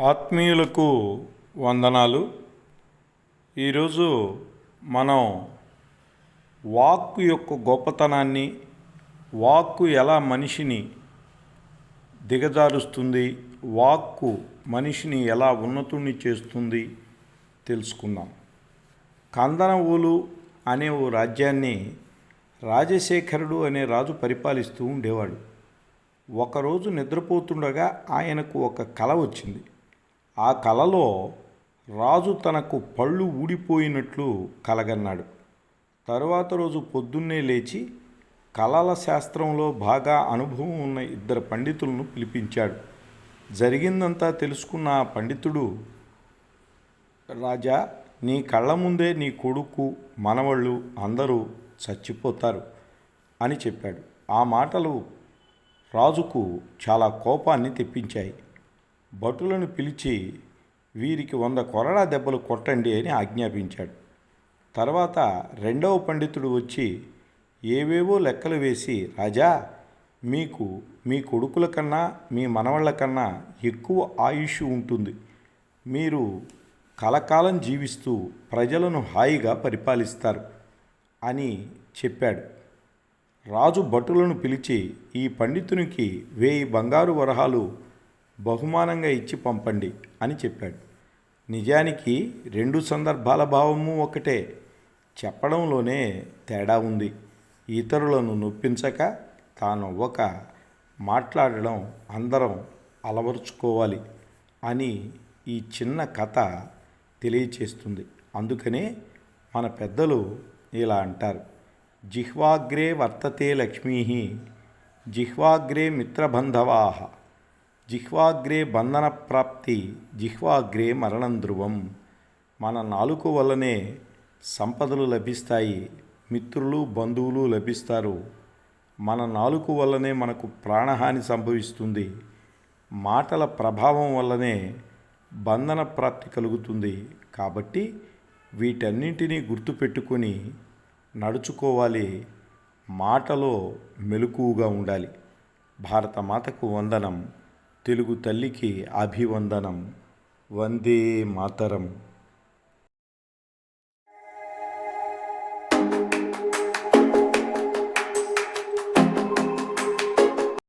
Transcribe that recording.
ఆత్మీయులకు వందనాలు. ఈరోజు మనం వాక్కు యొక్క గొప్పతనాన్ని వాక్కు ఎలా మనిషిని దిగజారుస్తుంది వాక్కు మనిషిని ఎలా ఉన్నతుణ్ణి చేస్తుంది తెలుసుకుందాం. కందనవూలు అనే ఓ రాజ్యాన్ని రాజశేఖరుడు అనే రాజు పరిపాలిస్తూ ఉండేవాడు. ఒకరోజు నిద్రపోతుండగా ఆయనకు ఒక కల వచ్చింది. ఆ కలలో రాజు తనకు పళ్ళు ఊడిపోయినట్లు కలగన్నాడు. తరువాత రోజు పొద్దున్నే లేచి కళల శాస్త్రంలో బాగా అనుభవం ఉన్న ఇద్దరు పండితులను పిలిపించాడు. జరిగిందంతా తెలుసుకున్న ఆ పండితుడు రాజా నీ కళ్ళ ముందే నీ కొడుకు మనవళ్ళు అందరూ చచ్చిపోతారు అని చెప్పాడు. ఆ మాటలు రాజుకు చాలా కోపాన్ని తెప్పించాయి. భటులను పిలిచి వీరికి వంద కొరడా దెబ్బలు కొట్టండి అని ఆజ్ఞాపించాడు. తర్వాత రెండవ పండితుడు వచ్చి ఏవేవో లెక్కలు వేసి రాజా మీకు మీ కొడుకుల కన్నా మీ మనవళ్ళ కన్నా ఎక్కువ ఆయుష్ ఉంటుంది. మీరు కలకాలం జీవిస్తూ ప్రజలను హాయిగా పరిపాలిస్తారు అని చెప్పాడు. రాజు భటులను పిలిచి ఈ పండితునికి వేయి బంగారు వరహాలు బహుమానంగా ఇచ్చి పంపండి అని చెప్పాడు. నిజానికి రెండు సందర్భాల భావము ఒకటే. చెప్పడంలోనే తేడా ఉంది. ఇతరులను నొప్పించక తానొవ్వక మాట్లాడడం అందరం అలవరుచుకోవాలి అని ఈ చిన్న కథ తెలియచేస్తుంది. అందుకనే మన పెద్దలు ఇలా అంటారు. జిహ్వాగ్రే వర్తతే లక్ష్మీ జిహ్వాగ్రే మిత్రబంధవాహ జిహ్వాగ్రే బంధన ప్రాప్తి జిహ్వాగ్రే మరణం ధ్రువం. మన నాలుక వల్లనే సంపదలు లభిస్తాయి మిత్రులు బంధువులు లభిస్తారు. మన నాలుక వల్లనే మనకు ప్రాణహాని సంభవిస్తుంది. మాటల ప్రభావం వల్లనే బంధన ప్రాప్తి కలుగుతుంది. కాబట్టి వీటన్నింటినీ గుర్తుపెట్టుకొని నడుచుకోవాలి. మాటలో మెలకువగా ఉండాలి. భారతమాతకు వందనం. తెలుగు తల్లికి అభివందనం. వందే మాతరం.